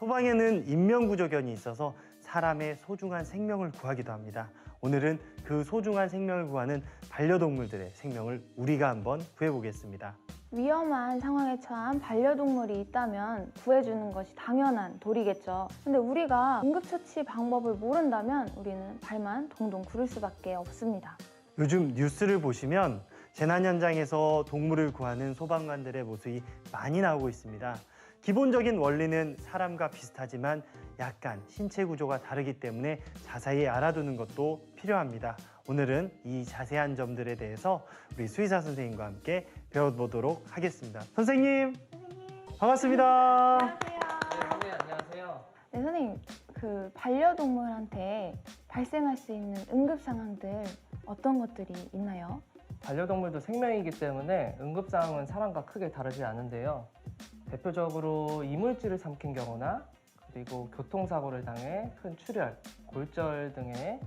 소방에는 인명구조견이 있어서 사람의 소중한 생명을 구하기도 합니다. 오늘은 그 소중한 생명을 구하는 반려동물들의 생명을 우리가 한번 구해보겠습니다. 위험한 상황에 처한 반려동물이 있다면 구해주는 것이 당연한 도리겠죠. 근데 우리가 응급처치 방법을 모른다면 우리는 발만 동동 구를 수밖에 없습니다. 요즘 뉴스를 보시면 재난 현장에서 동물을 구하는 소방관들의 모습이 많이 나오고 있습니다. 기본적인 원리는 사람과 비슷하지만 약간 신체 구조가 다르기 때문에 자세히 알아두는 것도 필요합니다. 오늘은 이 자세한 점들에 대해서 우리 수의사 선생님과 함께 배워보도록 하겠습니다. 선생님, 반갑습니다. 네, 선생님 안녕하세요. 네, 선생님, 그 반려동물한테 발생할 수 있는 응급 상황들 어떤 것들이 있나요? 반려동물도 생명이기 때문에 응급 상황은 사람과 크게 다르지 않은데요. 대표적으로 이물질을 삼킨 경우나 그리고 교통사고를 당해 큰 출혈, 골절 등의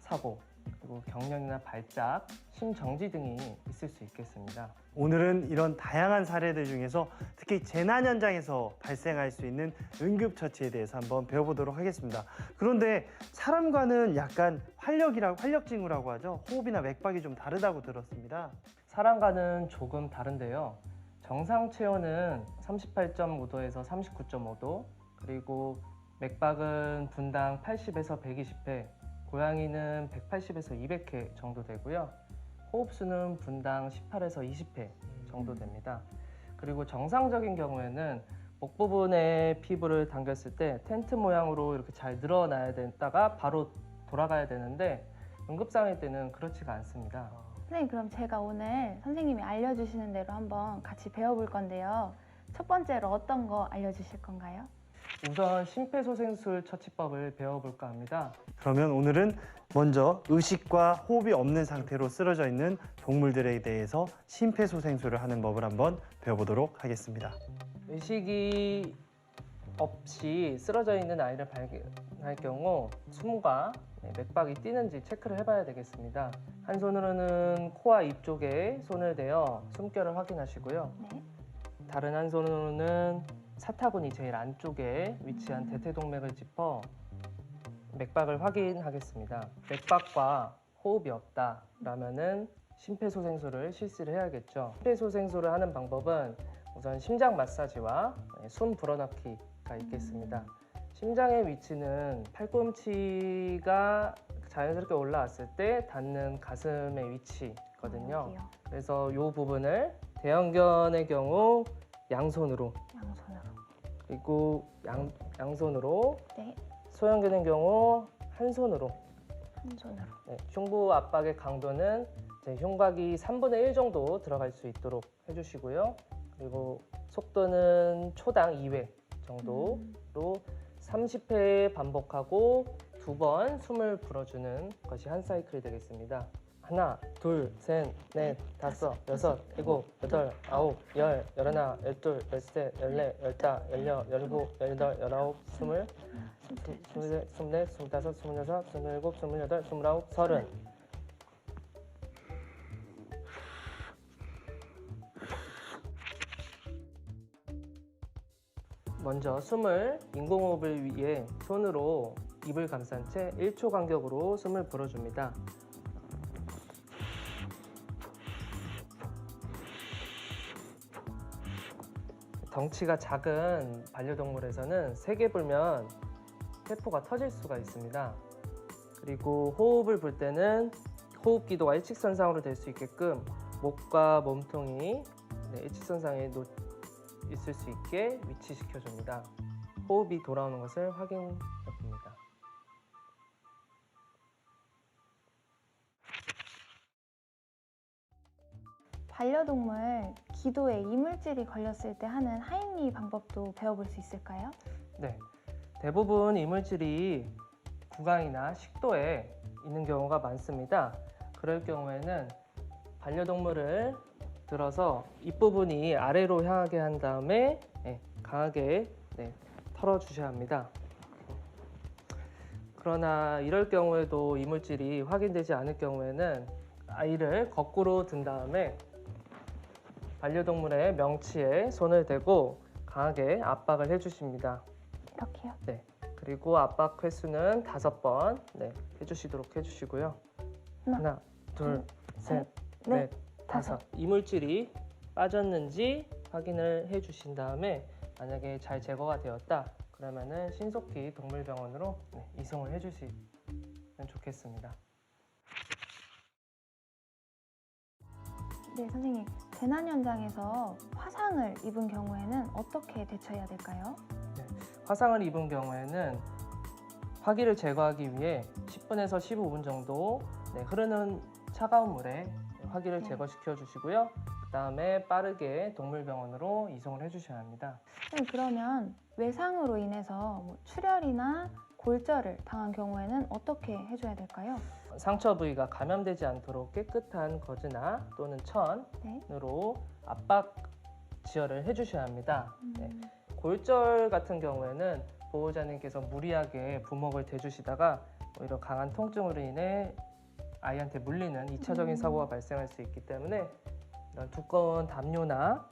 사고, 그리고 경련이나 발작, 심정지 등이 있을 수 있겠습니다. 오늘은 이런 다양한 사례들 중에서 특히 재난 현장에서 발생할 수 있는 응급처치에 대해서 한번 배워보도록 하겠습니다. 그런데 사람과는 약간 활력이라고 활력징후라고 하죠. 호흡이나 맥박이 좀 다르다고 들었습니다. 사람과는 조금 다른데요. 정상 체온은 38.5도에서 39.5도, 그리고 맥박은 분당 80에서 120회, 고양이는 180에서 200회 정도 되고요. 호흡수는 분당 18에서 20회 정도 됩니다. 그리고 정상적인 경우에는 목 부분에 피부를 당겼을 때 텐트 모양으로 이렇게 잘 늘어나야 되다가 바로 돌아가야 되는데 응급상황일 때는 그렇지가 않습니다. 선생님, 그럼 제가 오늘 선생님이 알려주시는 대로 한번 같이 배워볼 건데요. 첫 번째로 어떤 거 알려주실 건가요? 우선 심폐소생술 처치법을 배워볼까 합니다. 그러면 오늘은 먼저 의식과 호흡이 없는 상태로 쓰러져 있는 동물들에 대해서 심폐소생술을 하는 법을 한번 배워보도록 하겠습니다. 의식이 없이 쓰러져 있는 아이를 발견할 경우 숨과 네, 맥박이 뛰는지 체크를 해봐야 되겠습니다. 한 손으로는 코와 입 쪽에 손을 대어 숨결을 확인하시고요. 네. 다른 한 손으로는 사타구니 제일 안쪽에 위치한 대퇴동맥을 짚어 맥박을 확인하겠습니다. 맥박과 호흡이 없다라면은 심폐소생술을 실시를 해야겠죠. 심폐소생술을 하는 방법은 우선 심장 마사지와 숨 불어넣기가 있겠습니다. 심장의 위치는 팔꿈치가 자연스럽게 올라왔을 때 닿는 가슴의 위치거든요. 여기요. 그래서 이 부분을 대형견의 경우 양손으로 양손으로. 그리고 양, 양손으로 네. 소형견의 경우 한 손으로 한 손으로. 네, 흉부 압박의 강도는 이제 흉곽이 3분의 1 정도 들어갈 수 있도록 해주시고요. 그리고 속도는 초당 2회 정도로 30회 반복하고 두 번 숨을 불어주는 것이 한 사이클이 되겠습니다. 하나, 둘, 셋, 넷, 다섯, 여섯, 일곱, 여덟, 아홉, 열, 열하나, 열둘, 열셋, 열넷, 열다, 열여, 열일곱, 열여덟, 열아홉, 스물, 스물셋, 스물넷, 스물다섯, 스물여섯, 스물일곱, 스물여덟, 스물아홉, 서른. 먼저 숨을 인공호흡을 위해 손으로 입을 감싼 채 1초 간격으로 숨을 불어줍니다. 덩치가 작은 반려동물에서는 세게 불면 세포가 터질 수가 있습니다. 그리고 호흡을 불 때는 호흡 기도가 일직선상으로 될 수 있게끔 목과 몸통이 네, 일직선상에 놓, 있을 수 있게 위치시켜 줍니다. 호흡이 돌아오는 것을 확인해 봅니다. 반려동물 기도에 이물질이 걸렸을 때 하는 하인리 방법도 배워볼 수 있을까요? 네. 대부분 이물질이 구강이나 식도에 있는 경우가 많습니다. 그럴 경우에는 반려동물을 들어서 입부분이 아래로 향하게 한 다음에 네, 강하게 네, 털어주셔야 합니다. 그러나 이럴 경우에도 이물질이 확인되지 않을 경우에는 아이를 거꾸로 든 다음에 반려동물의 명치에 손을 대고 강하게 압박을 해주십니다. 이렇게요. 그리고 압박 횟수는 다섯 번 네, 해주시도록 해주시고요. 하나, 하나, 둘, 셋, 넷, 넷, 다섯. 이물질이 빠졌는지 확인을 해 주신 다음에 만약에 잘 제거가 되었다 그러면은 신속히 동물병원으로 네, 이송을 해 주시면 좋겠습니다. 네, 선생님. 재난 현장에서 화상을 입은 경우에는 어떻게 대처해야 될까요? 화상을 입은 경우에는 화기를 제거하기 위해 10분에서 15분 정도 네, 흐르는 차가운 물에 화기를 네. 제거시켜 주시고요. 그 다음에 빠르게 동물병원으로 이송을 해주셔야 합니다. 선생님, 그러면 외상으로 인해서 뭐 출혈이나 골절을 당한 경우에는 어떻게 해줘야 될까요? 상처 부위가 감염되지 않도록 깨끗한 거즈나 또는 네. 천으로 압박 지혈을 해주셔야 합니다. 네. 음, 골절 같은 경우에는 보호자님께서 무리하게 부먹을 대주시다가 오히려 강한 통증으로 인해 아이한테 물리는 2차적인 음. 사고가 발생할 수 있기 때문에 이런 두꺼운 담요나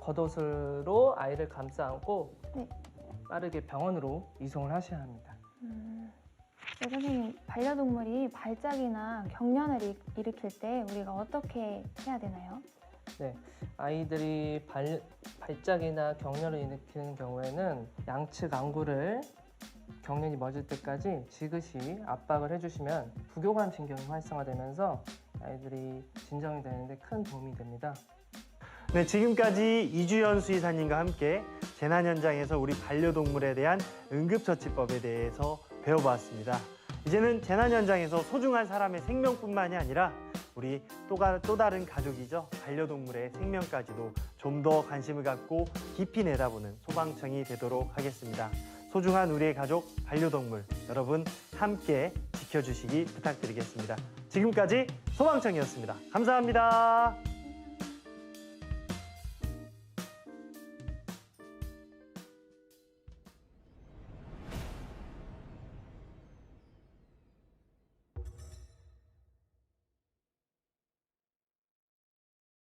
겉옷으로 아이를 감싸 안고 네. 빠르게 병원으로 이송을 하셔야 합니다. 음. 네, 선생님, 반려동물이 발작이나 경련을 일- 일으킬 때 우리가 어떻게 해야 되나요? 아이들이 발, 발작이나 경련을 일으키는 경우에는 양측 안구를 경련이 멎을 때까지 지그시 압박을 해주시면 부교감 신경이 활성화되면서 아이들이 진정이 되는데 큰 도움이 됩니다. 네, 지금까지 이주연 수의사님과 함께 재난 현장에서 우리 반려동물에 대한 응급처치법에 대해서 배워보았습니다. 이제는 재난 현장에서 소중한 사람의 생명뿐만이 아니라 우리 또, 가- 또 다른 가족이죠. 반려동물의 생명까지도 좀 더 관심을 갖고 깊이 내다보는 소방청이 되도록 하겠습니다. 소중한 우리의 가족, 반려동물 여러분 함께 지켜주시기 부탁드리겠습니다. 지금까지 소방청이었습니다. 감사합니다.